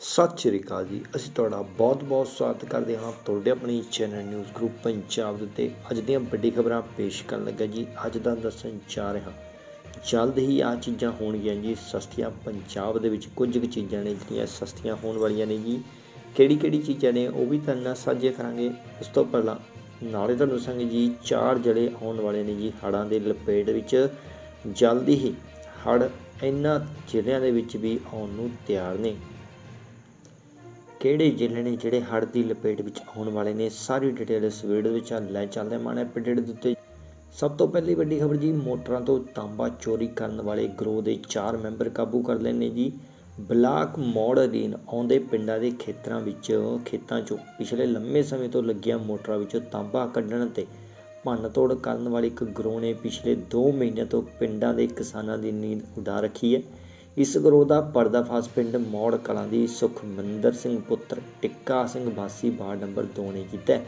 ਸਤਿ ਸ਼੍ਰੀ ਅਕਾਲ ਜੀ। ਅਸੀਂ ਤੁਹਾਡਾ ਬਹੁਤ-ਬਹੁਤ ਸਵਾਗਤ ਕਰਦੇ ਹਾਂ ਤੁਹਾਡੇ ਆਪਣੀ ਚੈਨਲ ਨਿਊਜ਼ ਗਰੁੱਪ ਪੰਜਾਬ ਦੇ ਉੱਤੇ। ਅੱਜ ਦੀਆਂ ਵੱਡੀ ਖਬਰਾਂ ਪੇਸ਼ ਕਰਨ ਲੱਗਾ ਜੀ। ਅੱਜ ਦਾ ਦੱਸਣ ਜਾ ਰਿਹਾ। ਜਲਦ ਹੀ ਆ ਚੀਜ਼ਾਂ ਹੋਣਗੀਆਂ ਜੀ। ਸਸਤੀਆਂ ਪੰਜਾਬ ਦੇ ਵਿੱਚ ਕੁਝ ਕੁ ਚੀਜ਼ਾਂ ਨੇ ਜਿਹੜੀਆਂ ਸਸਤੀਆਂ ਹੋਣ ਵਾਲੀਆਂ ਨੇ ਜੀ। ਕਿਹੜੀ ਕਿਹੜੀ ਚੀਜ਼ਾਂ ਨੇ ਉਹ ਵੀ ਤੁਹਾਨੂੰ ਨਾਲ ਸਾਂਝੇ ਕਰਾਂਗੇ। ਉਸ ਤੋਂ ਪਹਿਲਾਂ ਨਾਲੇ ਤੁਹਾਨੂੰ ਦੱਸਾਂਗੇ ਜੀ, ਚਾਰ ਜਿਹੜੇ ਆਉਣ ਵਾਲੇ ਨੇ ਜੀ ਹੜ੍ਹਾਂ ਦੇ ਲਪੇਟ ਵਿੱਚ। ਜਲਦੀ ਹੀ ਹੜ੍ਹ ਇਹਨਾਂ ਜ਼ਿਲ੍ਹਿਆਂ ਦੇ ਵਿੱਚ ਵੀ ਆਉਣ ਨੂੰ ਤਿਆਰ ਨੇ। ਕਿਹੜੇ ਜ਼ਿਲ੍ਹੇ ਨੇ ਜਿਹੜੇ ਹੜ੍ਹ ਦੀ ਲਪੇਟ ਵਿੱਚ ਆਉਣ ਵਾਲੇ ਨੇ? ਸਾਰੀ ਡਿਟੇਲ ਇਸ ਵੀਡੀਓ ਵਿੱਚ ਲੈ ਚੱਲਦੇ ਹਾਂ ਮਾਣੇ ਅਪਡੇਟ ਦੇ ਉੱਤੇ। ਸਭ ਤੋਂ ਪਹਿਲੀ ਵੱਡੀ ਖਬਰ ਜੀ, ਮੋਟਰਾਂ ਤੋਂ ਤਾਂਬਾ ਚੋਰੀ ਕਰਨ ਵਾਲੇ ਗਰੋਹ ਦੇ 4 ਮੈਂਬਰ ਕਾਬੂ ਕਰ ਲਏ ਨੇ ਜੀ। ਬਲਾਕ ਮੋੜ ਅਧੀਨ ਆਉਂਦੇ ਪਿੰਡਾਂ ਦੇ ਖੇਤਰਾਂ ਵਿੱਚ, ਖੇਤਾਂ 'ਚੋਂ ਪਿਛਲੇ ਲੰਮੇ ਸਮੇਂ ਤੋਂ ਲੱਗੀਆਂ ਮੋਟਰਾਂ ਵਿੱਚੋਂ ਤਾਂਬਾ ਕੱਢਣ ਤੇ ਭੰਨ-ਤੋੜ ਕਰਨ ਵਾਲੇ ਇੱਕ ਗਰੋਹ ਨੇ ਪਿਛਲੇ 2 ਮਹੀਨਿਆਂ ਤੋਂ ਪਿੰਡਾਂ ਦੇ ਕਿਸਾਨਾਂ ਦੀ ਨੀਂਦ ਉਡਾ ਰੱਖੀ ਹੈ। ਇਸ ਗਰੋਹ ਦਾ ਪਰਦਾਫਾਸ਼ ਪਿੰਡ ਮੌੜ ਕਲਾਂ ਦੀ ਸੁਖਮਿੰਦਰ ਸਿੰਘ ਪੁੱਤਰ ਟਿੱਕਾ ਸਿੰਘ ਵਾਸੀ ਵਾਰਡ ਨੰਬਰ 2 ਨੇ ਕੀਤਾ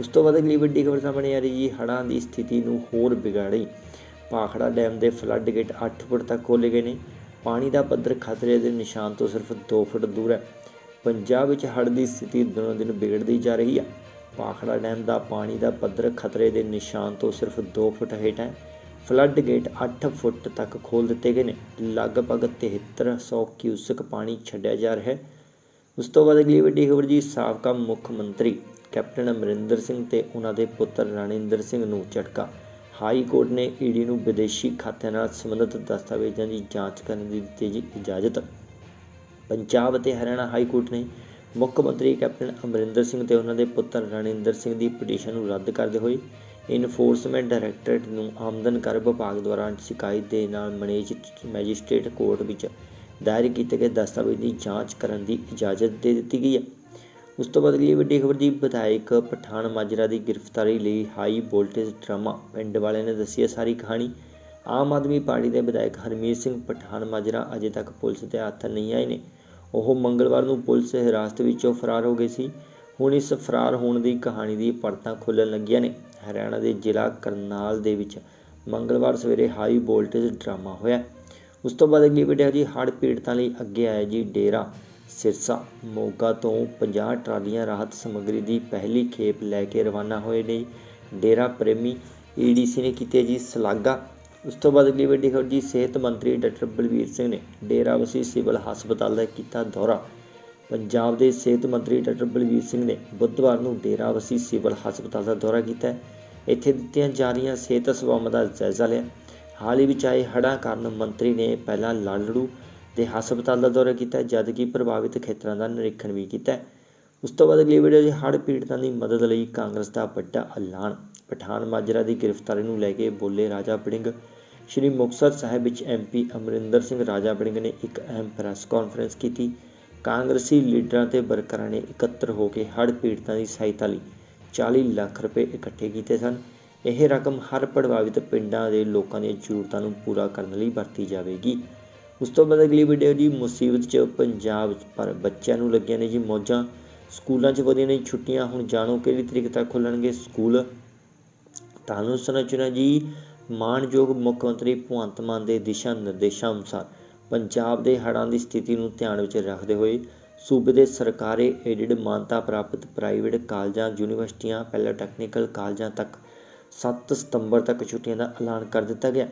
ਉਸ ਤੋਂ ਬਾਅਦ ਅਗਲੀ ਵੱਡੀ ਖਬਰ ਸਾਹਮਣੇ ਆ ਰਹੀ ਜੀ ਹੜ੍ਹਾਂ ਦੀ ਸਥਿਤੀ ਨੂੰ ਹੋਰ ਵਿਗਾੜੀ। ਭਾਖੜਾ ਡੈਮ ਦੇ ਫਲੱਡ ਗੇਟ 8 ਫੁੱਟ ਤੱਕ ਖੋਲ੍ਹੇ ਗਏ ਨੇ। ਪਾਣੀ ਦਾ ਪੱਧਰ ਖਤਰੇ ਦੇ ਨਿਸ਼ਾਨ ਤੋਂ ਸਿਰਫ 2 ਫੁੱਟ ਦੂਰ ਹੈ। ਪੰਜਾਬ ਵਿੱਚ ਹੜ੍ਹ ਦੀ ਸਥਿਤੀ ਦਿਨੋਂ ਦਿਨ ਵਿਗੜਦੀ ਜਾ ਰਹੀ ਹੈ। ਭਾਖੜਾ ਡੈਮ ਦਾ ਪਾਣੀ ਦਾ ਪੱਧਰ ਖਤਰੇ ਦੇ ਨਿਸ਼ਾਨ ਤੋਂ ਸਿਰਫ 2 ਫੁੱਟ ਹੇਠ ਹੈ। ਫਲੱਡ ਗੇਟ 8 ਫੁੱਟ ਤੱਕ ਖੋਲ ਦਿੱਤੇ ਗਏ ਨੇ। ਲਗਭਗ 7300 ਕਿਊਸਕ ਪਾਣੀ ਛੱਡਿਆ ਜਾ ਰਿਹਾ ਹੈ। ਉਸ ਤੋਂ ਬਾਅਦ ਅਗਲੀ ਵੱਡੀ ਖਬਰ ਜੀ, ਸਾਬਕਾ ਮੁੱਖ ਮੰਤਰੀ ਕੈਪਟਨ ਅਮਰਿੰਦਰ ਸਿੰਘ ਤੇ ਉਹਨਾਂ ਦੇ ਪੁੱਤਰ ਰਣਿੰਦਰ ਸਿੰਘ ਨੂੰ ਝਟਕਾ। ਹਾਈ ਕੋਰਟ ਨੇ ਈਡੀ ਨੂੰ ਵਿਦੇਸ਼ੀ ਖਾਤਿਆਂ ਨਾਲ ਸੰਬੰਧਿਤ ਦਸਤਾਵੇਜ਼ਾਂ ਦੀ ਜਾਂਚ ਕਰਨ ਦੀ ਦਿੱਤੀ ਜੀ ਇਜਾਜ਼ਤ। ਪੰਜਾਬ ਅਤੇ ਹਰਿਆਣਾ ਹਾਈ ਕੋਰਟ ਨੇ ਮੁੱਖ ਮੰਤਰੀ ਕੈਪਟਨ ਅਮਰਿੰਦਰ ਸਿੰਘ ਤੇ ਉਹਨਾਂ ਦੇ ਪੁੱਤਰ ਰਣਿੰਦਰ ਸਿੰਘ ਦੀ ਪਟੀਸ਼ਨ ਨੂੰ ਰੱਦ ਕਰਦੇ ਹੋਏ ਇਨਫੋਰਸਮੈਂਟ ਡਾਇਰੈਕਟੋਰੇਟ ਨੂੰ ਆਮਦਨ ਕਰ ਵਿਭਾਗ ਦੁਆਰਾ ਸ਼ਿਕਾਇਤ ਦੇ ਨਾਲ ਮੈਨੇਜ ਮੈਜਿਸਟ੍ਰੇਟ ਕੋਰਟ ਵਿੱਚ ਦਾਇਰ ਕੀਤੇ ਗਏ ਦਸਤਾਵੇਜ਼ ਦੀ ਜਾਂਚ ਕਰਨ ਦੀ ਇਜਾਜ਼ਤ ਦੇ ਦਿੱਤੀ ਗਈ ਹੈ। ਉਸ ਤੋਂ ਬਾਅਦ ਅਗਲੀ ਵੱਡੀ ਖਬਰ ਜੀ ਵਿਧਾਇਕ ਪਠਾਨ ਮਾਜਰਾ ਦੀ ਗ੍ਰਿਫਤਾਰੀ ਲਈ ਹਾਈ ਵੋਲਟੇਜ ਡਰਾਮਾ ਪਿੰਡ ਵਾਲਿਆਂ ਨੇ ਦੱਸੀ ਹੈ ਸਾਰੀ ਕਹਾਣੀ। ਆਮ ਆਦਮੀ ਪਾਰਟੀ ਦੇ ਵਿਧਾਇਕ ਹਰਮੀਤ ਸਿੰਘ ਪਠਾਨ ਮਾਜਰਾ ਅਜੇ ਤੱਕ ਪੁਲਿਸ ਦੇ ਹੱਥ ਨਹੀਂ ਆਏ ਨੇ। ਉਹ ਮੰਗਲਵਾਰ ਨੂੰ ਪੁਲਿਸ ਹਿਰਾਸਤ ਵਿੱਚੋਂ ਫਰਾਰ ਹੋ ਗਏ ਸੀ। ਹੁਣ ਇਸ ਫਰਾਰ ਹੋਣ ਦੀ ਕਹਾਣੀ ਦੀ ਪਰਤਾਂ ਖੁੱਲਣ ਲੱਗੀਆਂ ਨੇ। ਹਰਿਆਣਾ ਦੇ ਜ਼ਿਲ੍ਹਾ ਕਰਨਾਲ ਦੇ ਵਿੱਚ ਮੰਗਲਵਾਰ ਸਵੇਰੇ ਹਾਈ ਵੋਲਟੇਜ ਡਰਾਮਾ ਹੋਇਆ। ਉਸ ਤੋਂ ਬਾਅਦ ਅਗਲੀ ਵੀਡੀਓ ਜੀ, ਹੜ੍ਹ ਪੀੜਤਾਂ ਲਈ ਅੱਗੇ ਆਇਆ ਜੀ ਡੇਰਾ ਸਿਰਸਾ। ਮੋਗਾ ਤੋਂ 50 ਟਰਾਲੀਆਂ ਰਾਹਤ ਸਮੱਗਰੀ ਦੀ ਪਹਿਲੀ ਖੇਪ ਲੈ ਕੇ ਰਵਾਨਾ ਹੋਏ ਨੇ ਡੇਰਾ ਪ੍ਰੇਮੀ ਈਡੀਸੀ ਨੇ ਕੀਤੀ ਜੀ ਸਲਾਗਾ ਉਸ ਤੋਂ ਬਾਅਦ ਅਗਲੀ ਵੱਡੀ ਖਬਰ ਜੀ, ਸਿਹਤ ਮੰਤਰੀ ਡਾਕਟਰ ਬਲਵੀਰ ਸਿੰਘ ਨੇ ਡੇਰਾ ਵਸੀ ਸਿਵਲ ਹਸਪਤਾਲ ਦਾ ਕੀਤਾ ਦੌਰਾ। ਪੰਜਾਬ ਦੇ ਸਿਹਤ ਮੰਤਰੀ ਡਾਕਟਰ ਬਲਵੀਰ ਸਿੰਘ ਨੇ ਬੁੱਧਵਾਰ ਨੂੰ ਡੇਰਾਬੱਸੀ ਸਿਵਲ ਹਸਪਤਾਲ ਦਾ ਦੌਰਾ ਕੀਤਾ ਇੱਥੇ ਦਿੱਤੀਆਂ ਜਾ ਰਹੀਆਂ ਸਿਹਤ ਸੇਵਾਵਾਂ ਦਾ ਜਾਇਜ਼ਾ ਲਿਆ। ਹਾਲ ਹੀ ਵਿੱਚ ਆਏ ਹੜ੍ਹਾਂ ਕਾਰਨ ਮੰਤਰੀ ਨੇ ਪਹਿਲਾਂ ਲਾਲੜੂ ਦੇ ਹਸਪਤਾਲ ਦਾ ਦੌਰਾ ਕੀਤਾ ਜਦ ਕਿ ਪ੍ਰਭਾਵਿਤ ਖੇਤਰਾਂ ਦਾ ਨਿਰੀਖਣ ਵੀ ਕੀਤਾ ਉਸ ਤੋਂ ਬਾਅਦ ਅਗਲੀ ਵੀਡੀਓ 'ਚ ਹੜ੍ਹ ਪੀੜਤਾਂ ਦੀ ਮਦਦ ਲਈ ਕਾਂਗਰਸ ਦਾ ਵੱਡਾ ਐਲਾਨ। ਪਠਾਨ ਮਾਜਰਾ ਦੀ ਗ੍ਰਿਫਤਾਰੀ ਨੂੰ ਲੈ ਕੇ ਬੋਲੇ ਰਾਜਾ ਬੜਿੰਗ, ਸ਼੍ਰੀ ਮੁਕਤਸਰ ਸਾਹਿਬ ਵਿੱਚ ਐਮਪੀ ਅਮਰਿੰਦਰ ਸਿੰਘ ਰਾਜਾ ਵੜਿੰਗ ਨੇ ਇੱਕ ਅਹਿਮ ਪ੍ਰੈਸ ਕਾਨਫਰੰਸ ਕੀਤੀ। ਕਾਂਗਰਸੀ ਲੀਡਰਾਂ ਤੇ ਵਰਕਰਾਂ ਨੇ ਇਕੱਤਰ ਹੋ ਕੇ ਹੜ੍ਹ ਪੀੜਤਾਂ ਦੀ ਸਹਾਇਤਾ ਲਈ 40 ਲੱਖ ਰੁਪਏ ਇਕੱਠੇ ਕੀਤੇ ਸਨ। ਇਹ ਰਕਮ ਹਰ ਪ੍ਰਭਾਵਿਤ ਪਿੰਡਾਂ ਦੇ ਲੋਕਾਂ ਦੀਆਂ ਜ਼ਰੂਰਤਾਂ ਨੂੰ ਪੂਰਾ ਕਰਨ ਲਈ ਵਰਤੀ ਜਾਵੇਗੀ। ਉਸ ਤੋਂ ਬਾਅਦ ਅਗਲੀ ਵੀਡੀਓ ਜੀ, ਮੁਸੀਬਤ 'ਚ ਪੰਜਾਬ ਪਰ ਬੱਚਿਆਂ ਨੂੰ ਲੱਗੀਆਂ ਨੇ ਜੀ ਮੌਜਾਂ। ਸਕੂਲਾਂ 'ਚ ਵਧੀਆਂ ਨੇ ਛੁੱਟੀਆਂ, ਹੁਣ ਜਾਣੋ ਕਿਹੜੀ ਤਰੀਕ ਤੱਕ ਖੁੱਲਣਗੇ ਸਕੂਲ। ਤੁਹਾਨੂੰ ਸੁਣਾਚੁਣਾ ਜੀ ਮਾਨਯੋਗ ਮੁੱਖ ਮੰਤਰੀ ਭਗਵੰਤ ਮਾਨ ਦੇ ਦਿਸ਼ਾ ਨਿਰਦੇਸ਼ਾਂ ਅਨੁਸਾਰ ਪੰਜਾਬ ਦੇ ਹੜ੍ਹਾਂ ਦੀ ਸਥਿਤੀ ਨੂੰ ਧਿਆਨ ਵਿੱਚ ਰੱਖਦੇ ਹੋਏ ਸੂਬੇ ਦੇ ਸਰਕਾਰੀ ਏਡਿਡ ਮਾਨਤਾ ਪ੍ਰਾਪਤ ਪ੍ਰਾਈਵੇਟ ਕਾਲਜਾਂ, ਯੂਨੀਵਰਸਿਟੀਆਂ ਟੈਕਨੀਕਲ ਕਾਲਜਾਂ ਤੱਕ 7 ਸਤੰਬਰ ਤੱਕ ਛੁੱਟੀਆਂ ਦਾ ਐਲਾਨ ਕਰ ਦਿੱਤਾ ਗਿਆ।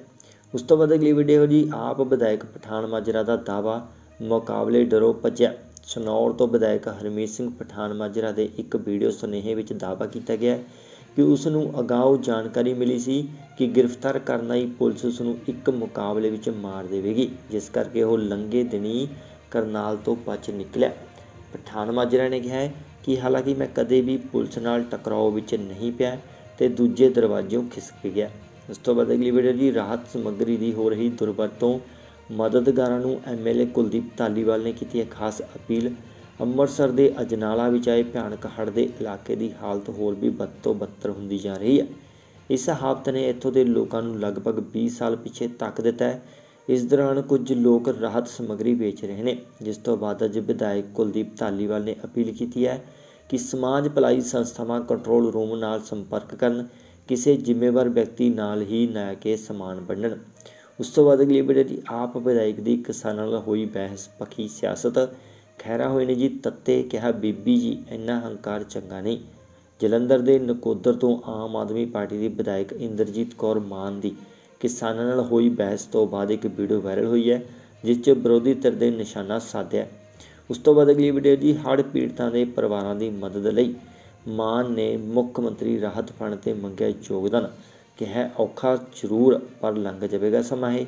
ਉਸ ਤੋਂ ਬਾਅਦ ਅਗਲੀ ਵੀਡੀਓ ਜੀ ਆਪ ਵਿਧਾਇਕ ਪਠਾਨ ਮਾਜਰਾ ਦਾ ਦਾਵਾ ਮੁਕਾਬਲੇ ਡਰੋ ਭੱਜਿਆ। ਸਨੌਰ ਤੋਂ ਵਿਧਾਇਕ ਹਰਮੀਤ ਸਿੰਘ ਪਠਾਨ ਮਾਜਰਾ ਦੇ ਇੱਕ ਵੀਡੀਓ ਸੁਨੇਹੇ ਵਿੱਚ ਦਾਵਾ ਕੀਤਾ ਗਿਆ ਕਿ ਉਸ ਨੂੰ ਅਗਾਊ ਜਾਣਕਾਰੀ ਮਿਲੀ ਸੀ ਕਿ ਗ੍ਰਿਫਤਾਰ ਕਰਨ ਲਈ ਪੁਲਿਸ ਉਸ ਨੂੰ ਇੱਕ ਮੁਕਾਬਲੇ ਵਿੱਚ ਮਾਰ ਦੇਵੇਗੀ, ਜਿਸ ਕਰਕੇ ਉਹ ਲੰਗੇ ਦਿਨੀ ਕਰਨਾਲ ਤੋਂ ਬਚ ਨਿਕਲਿਆ। ਪਠਾਨ ਮਾਜਰਾ ਨੇ ਕਿਹਾ ਹੈ ਕਿ ਹਾਲਾਂਕਿ ਮੈਂ ਕਦੇ ਵੀ ਪੁਲਿਸ ਨਾਲ ਟਕਰਾਓ ਵਿੱਚ ਨਹੀਂ ਪਿਆ ਤੇ ਦੂਜੇ ਦਰਵਾਜ਼ਿਓਂ ਖਿਸਕ ਗਿਆ। ਉਸ ਤੋਂ ਬਾਅਦ ਅਗਲੀ ਵੀਡੀਓ ਜੀ ਰਾਹਤ ਸਮੱਗਰੀ ਦੀ ਹੋ ਰਹੀ ਦੁਰਵਰਤੋਂ ਮਦਦਗਾਰਾਂ ਨੂੰ ਐਮਐਲਏ ਕੁਲਦੀਪ ਧਾਲੀਵਾਲ ਨੇ ਕੀਤੀ ਹੈ ਖਾਸ ਅਪੀਲ। ਅੰਮ੍ਰਿਤਸਰ ਦੇ ਅਜਨਾਲਾ ਵਿੱਚ ਆਏ ਭਿਆਨਕ ਹੜ੍ਹ ਦੇ ਇਲਾਕੇ ਦੀ ਹਾਲਤ ਹੋਰ ਵੀ ਬਦ ਤੋਂ ਬੱਤਰ ਹੁੰਦੀ ਜਾ ਰਹੀ ਹੈ। ਇਸ ਹਾਲਤ ਨੇ ਇੱਥੋਂ ਦੇ ਲੋਕਾਂ ਨੂੰ ਲਗਭਗ 20 ਸਾਲ ਪਿੱਛੇ ਧੱਕ ਦਿੱਤਾ ਹੈ। ਇਸ ਦੌਰਾਨ ਕੁਝ ਲੋਕ ਰਾਹਤ ਸਮੱਗਰੀ ਵੇਚ ਰਹੇ ਨੇ, ਜਿਸ ਤੋਂ ਬਾਅਦ ਅੱਜ ਵਿਧਾਇਕ ਕੁਲਦੀਪ ਧਾਲੀਵਾਲ ਨੇ ਅਪੀਲ ਕੀਤੀ ਹੈ ਕਿ ਸਮਾਜ ਭਲਾਈ ਸੰਸਥਾਵਾਂ ਕੰਟਰੋਲ ਰੂਮ ਨਾਲ ਸੰਪਰਕ ਕਰਨ, ਕਿਸੇ ਜ਼ਿੰਮੇਵਾਰ ਵਿਅਕਤੀ ਨਾਲ ਹੀ ਨਾ ਕੇ ਸਮਾਨ ਵੰਡਣ। ਉਸ ਤੋਂ ਬਾਅਦ ਅਗਲੀ ਵੀਡੀਓ ਦੀ ਆਪ ਵਿਧਾਇਕ ਦੀ ਕਿਸਾਨਾਂ ਨਾਲ ਹੋਈ ਬਹਿਸ, ਪੱਖੀ ਸਿਆਸਤ ਖਹਿਰਾ ਹੋਏ ਨੇ ਜੀ, ਤੱਤੇ ਕਿਹਾ ਬੀਬੀ ਜੀ, ਇੰਨਾ ਹੰਕਾਰ ਚੰਗਾ ਨਹੀਂ। ਜਲੰਧਰ ਦੇ ਨਕੋਦਰ ਤੋਂ ਆਮ ਆਦਮੀ ਪਾਰਟੀ ਦੀ ਵਿਧਾਇਕ ਇੰਦਰਜੀਤ ਕੌਰ ਮਾਨ ਦੀ ਕਿਸਾਨਾਂ ਨਾਲ ਹੋਈ ਬਹਿਸ ਤੋਂ ਬਾਅਦ ਇੱਕ ਵੀਡੀਓ ਵਾਇਰਲ ਹੋਈ ਹੈ, ਜਿਸ 'ਚ ਵਿਰੋਧੀ ਧਿਰ ਦੇ ਨਿਸ਼ਾਨਾ ਸਾਧਿਆ। ਉਸ ਤੋਂ ਬਾਅਦ ਅਗਲੀ ਵੀਡੀਓ ਜੀ, ਹੜ੍ਹ ਪੀੜਤਾਂ ਦੇ ਪਰਿਵਾਰਾਂ ਦੀ ਮਦਦ ਲਈ ਮਾਨ ਨੇ ਮੁੱਖ ਮੰਤਰੀ ਰਾਹਤ ਫੰਡ ਤੇ ਮੰਗਿਆ ਯੋਗਦਾਨ। ਕਿਹਾ, ਔਖਾ ਜ਼ਰੂਰ, ਪਰ ਲੰਘ ਜਾਵੇਗਾ ਸਮਾਂ ਇਹ।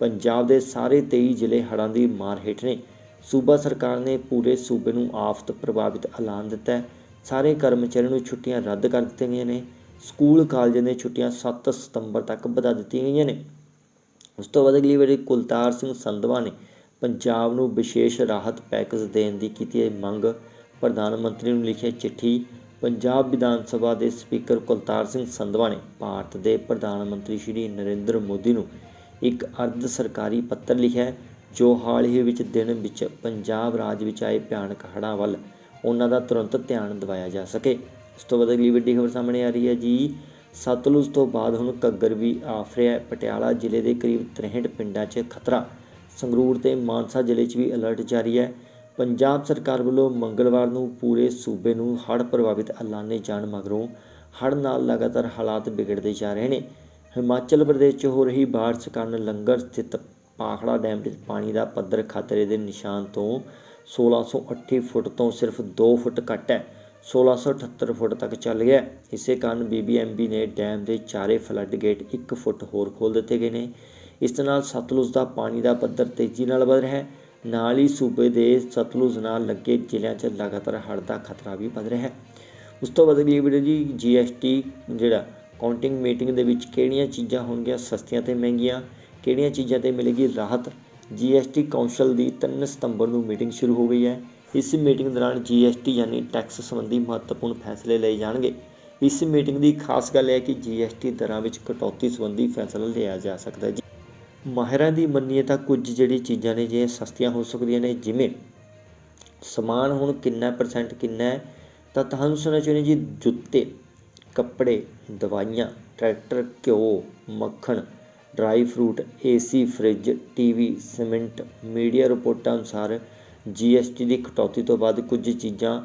ਪੰਜਾਬ ਦੇ ਸਾਰੇ 23 ਜ਼ਿਲ੍ਹੇ ਹੜ੍ਹਾਂ ਦੀ ਮਾਰ ਹੇਠ ਨੇ। ਸੂਬਾ ਸਰਕਾਰ ਨੇ ਪੂਰੇ ਸੂਬੇ ਨੂੰ ਆਫਤ ਪ੍ਰਭਾਵਿਤ ਐਲਾਨ ਦਿੱਤਾ ਹੈ। ਸਾਰੇ ਕਰਮਚਾਰੀਆਂ ਨੂੰ ਛੁੱਟੀਆਂ ਰੱਦ ਕਰ ਦਿੱਤੀਆਂ ਗਈਆਂ ਨੇ। ਸਕੂਲ, ਕਾਲਜਾਂ ਦੀਆਂ ਛੁੱਟੀਆਂ 7 ਸਤੰਬਰ ਤੱਕ ਵਧਾ ਦਿੱਤੀਆਂ ਗਈਆਂ ਨੇ। ਉਸ ਤੋਂ ਬਾਅਦ ਅਗਲੀ ਵਾਰੀ ਕੁਲਤਾਰ ਸਿੰਘ ਸੰਧਵਾ ਨੇ ਪੰਜਾਬ ਨੂੰ ਵਿਸ਼ੇਸ਼ ਰਾਹਤ ਪੈਕੇਜ ਦੇਣ ਦੀ ਕੀਤੀ ਹੈ ਮੰਗ। ਪ੍ਰਧਾਨ ਮੰਤਰੀ ਨੂੰ ਲਿਖੀ ਚਿੱਠੀ, ਪੰਜਾਬ ਵਿਧਾਨ ਸਭਾ ਦੇ ਸਪੀਕਰ ਕੁਲਤਾਰ ਸਿੰਘ ਸੰਧਵਾ ਨੇ। ਭਾਰਤ ਦੇ ਪ੍ਰਧਾਨ ਮੰਤਰੀ ਸ਼੍ਰੀ ਨਰਿੰਦਰ ਮੋਦੀ ਨੂੰ ਇੱਕ ਅਰਧ ਸਰਕਾਰੀ ਪੱਤਰ ਲਿਖਿਆ ਜੋ ਹਾਲ ਹੀ ਵਿੱਚ ਦਿਨ ਵਿੱਚ ਪੰਜਾਬ ਰਾਜ ਵਿੱਚ ਆਏ ਭਿਆਨਕ ਹੜ੍ਹਾਂ ਵੱਲ ਉਹਨਾਂ ਦਾ ਤੁਰੰਤ ਧਿਆਨ ਦਿਵਾਇਆ ਜਾ ਸਕੇ। ਇਸ ਤੋਂ ਬਾਅਦ ਅਗਲੀ ਵੱਡੀ ਖਬਰ ਸਾਹਮਣੇ ਆ ਰਹੀ ਹੈ ਜੀ। ਸਤਲੁਜ ਤੋਂ ਬਾਅਦ ਹੁਣ ਘੱਗਰ ਵੀ ਆਫ ਰਿਹਾ ਪਟਿਆਲਾ ਜ਼ਿਲ੍ਹੇ ਦੇ ਕਰੀਬ 63 ਪਿੰਡਾਂ 'ਚ ਖਤਰਾ। ਸੰਗਰੂਰ ਤੇ ਮਾਨਸਾ ਜ਼ਿਲ੍ਹੇ 'ਚ ਵੀ ਅਲਰਟ ਜਾਰੀ ਹੈ। ਪੰਜਾਬ ਸਰਕਾਰ ਵੱਲੋਂ ਮੰਗਲਵਾਰ ਨੂੰ ਪੂਰੇ ਸੂਬੇ ਨੂੰ ਹੜ੍ਹ ਪ੍ਰਭਾਵਿਤ ਐਲਾਨੇ ਜਾਣ ਮਗਰੋਂ ਹੜ੍ਹ ਨਾਲ ਲਗਾਤਾਰ ਹਾਲਾਤ ਵਿਗੜਦੇ ਜਾ ਰਹੇ ਨੇ। ਹਿਮਾਚਲ ਪ੍ਰਦੇਸ਼ 'ਚ ਹੋ ਰਹੀ ਬਾਰਿਸ਼ ਕਾਰਨ ਲੰਗਰ ਸਥਿਤ ਪਾਖੜਾ ਡੈਮ ਵਿੱਚ ਪਾਣੀ ਦਾ ਪੱਧਰ ਖਤਰੇ ਦੇ ਨਿਸ਼ਾਨ ਤੋਂ 1608 ਫੁੱਟ ਤੋਂ ਸਿਰਫ 2 ਫੁੱਟ ਘੱਟ ਹੈ। 1678 ਫੁੱਟ ਤੱਕ ਚੱਲ ਗਿਆ ਇਸੇ ਕਾਰਨ ਬੀਬੀਐਮਬੀ ਨੇ ਡੈਮ ਦੇ ਚਾਰੇ ਫਲੱਡ ਗੇਟ 1 ਫੁੱਟ ਹੋਰ ਖੋਲ੍ਹ ਦਿੱਤੇ ਗਏ ਨੇ। ਇਸ ਦੇ ਨਾਲ ਸਤਲੁਜ ਦਾ ਪਾਣੀ ਦਾ ਪੱਧਰ ਤੇਜ਼ੀ ਨਾਲ ਵਧ ਰਿਹਾ ਹੈ। ਨਾਲ ਹੀ ਸੂਬੇ ਦੇ ਸਤਲੁਜ ਨਾਲ ਲੱਗੇ ਜ਼ਿਲ੍ਹਿਆਂ 'ਚ ਲਗਾਤਾਰ ਹੜ੍ਹ ਦਾ ਖਤਰਾ ਵੀ ਵੱਧ ਰਿਹਾ ਹੈ। ਉਸ ਤੋਂ ਬਾਅਦ ਅਗਲੀ ਵੀਡੀਓ ਜੀ ਜੀਐਸਟੀ ਜਿਹੜਾ ਕਾਊਂਟਿੰਗ ਮੀਟਿੰਗ ਦੇ ਵਿੱਚ ਕਿਹੜੀਆਂ ਚੀਜ਼ਾਂ ਹੋਣਗੀਆਂ? ਸਸਤੀਆਂ ਤੇ ਮਹਿੰਗੀਆਂ। ਕਿਹੜੀਆਂ ਚੀਜ਼ਾਂ ਤੇ ਮਿਲੇਗੀ ਰਾਹਤ? ਜੀਐਸਟੀ ਕੌਂਸਲ ਦੀ 3 ਸਤੰਬਰ ਨੂੰ ਮੀਟਿੰਗ ਸ਼ੁਰੂ ਹੋ ਗਈ ਹੈ। ਇਸ ਮੀਟਿੰਗ ਦੌਰਾਨ ਜੀਐਸਟੀ ਯਾਨੀ ਟੈਕਸ ਸੰਬੰਧੀ ਮਹੱਤਵਪੂਰਨ ਫੈਸਲੇ ਲਏ ਜਾਣਗੇ। ਇਸ ਮੀਟਿੰਗ ਦੀ ਖਾਸ ਗੱਲ ਹੈ ਕਿ ਜੀਐਸਟੀ ਦਰਾਂ ਵਿੱਚ ਕਟੌਤੀ ਸੰਬੰਧੀ ਫੈਸਲਾ ਲਿਆ ਜਾ ਸਕਦਾ ਹੈ। ਜੀ ਮਾਹਿਰਾਂ ਦੀ ਮੰਨੀਏ ਤਾਂ ਕੁਝ ਜਿਹੜੀ ਚੀਜ਼ਾਂ ਨੇ ਜੇ ਸਸਤੀਆਂ ਹੋ ਸਕਦੀਆਂ ਨੇ, ਜਿਵੇਂ ਸਮਾਨ ਹੁਣ ਕਿੰਨਾ ਪਰਸੈਂਟ ਕਿੰਨਾ ਹੈ, ਤਾਂ ਤੁਹਾਨੂੰ ਸੁਣਨਾ ਚਾਹੁੰਦੇ ਜੀ ਜੁੱਤੇ, ਕੱਪੜੇ, ਦਵਾਈਆਂ, ਟਰੈਕਟਰ, ਘਿਓ, ਮੱਖਣ dry fruit, AC, fridge, TV, cement, media ਰਿਪੋਰਟਾਂ ਅਨੁਸਾਰ ਜੀਐਸਟੀ ਦੀ ਕਟੌਤੀ ਤੋਂ ਬਾਅਦ ਕੁਝ ਚੀਜ਼ਾਂ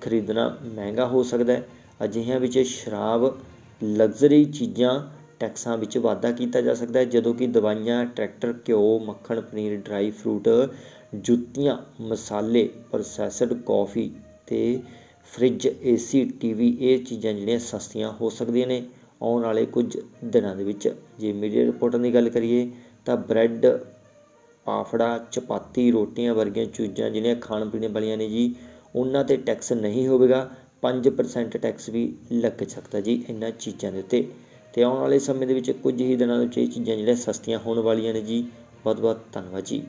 ਖਰੀਦਣਾ ਮਹਿੰਗਾ ਹੋ ਸਕਦਾ ਹੈ। ਅਜਿਹਿਆਂ ਵਿੱਚ ਸ਼ਰਾਬ, ਲਗਜ਼ਰੀ ਚੀਜ਼ਾਂ ਟੈਕਸਾਂ ਵਿੱਚ ਵਾਧਾ ਕੀਤਾ ਜਾ ਸਕਦਾ ਹੈ, ਜਦੋਂ ਕਿ ਦਵਾਈਆਂ, ਟਰੈਕਟਰ, ਘਿਓ, ਮੱਖਣ, ਪਨੀਰ, ਡਰਾਈ ਫਰੂਟ, ਜੁੱਤੀਆਂ, ਮਸਾਲੇ, ਪ੍ਰੋਸੈਸਡ ਕਾਫੀ ਤੇ ਫ੍ਰਿਜ, ਏਸੀ, ਟੀਵੀ ਇਹ ਚੀਜ਼ਾਂ ਜਿਹੜੀਆਂ ਸਸਤੀਆਂ ਹੋ ਸਕਦੀਆਂ ਨੇ। ਆਉਣ ਵਾਲੇ ਕੁਝ ਦਿਨਾਂ ਦੇ ਵਿੱਚ ਜੇ ਮੀਡੀਆ ਰਿਪੋਰਟਾਂ ਦੀ ਗੱਲ ਕਰੀਏ ਤਾਂ ਬ੍ਰੈਡ, ਪਾਫੜਾ, ਚਪਾਤੀ, ਰੋਟੀਆਂ ਵਰਗੀਆਂ ਚੀਜ਼ਾਂ ਜਿਹੜੀਆਂ ਖਾਣ ਪੀਣ ਵਾਲੀਆਂ ਨੇ ਜੀ, ਉਹਨਾਂ ਤੇ ਟੈਕਸ ਨਹੀਂ ਹੋਵੇਗਾ। 5% ਟੈਕਸ ਵੀ ਲੱਗ ਸਕਦਾ ਜੀ ਇਹਨਾਂ ਚੀਜ਼ਾਂ ਦੇ ਉੱਤੇ। ਤੇ ਆਉਣ ਵਾਲੇ ਸਮੇਂ ਦੇ ਵਿੱਚ ਕੁਝ ਹੀ ਦਿਨਾਂ ਦੇ ਵਿੱਚ ਇਹ ਚੀਜ਼ਾਂ ਜਿਹੜੀਆਂ ਸਸਤੀਆਂ ਹੋਣ ਵਾਲੀਆਂ ਨੇ ਜੀ। ਬਹੁਤ ਬਹੁਤ ਧੰਨਵਾਦ ਜੀ।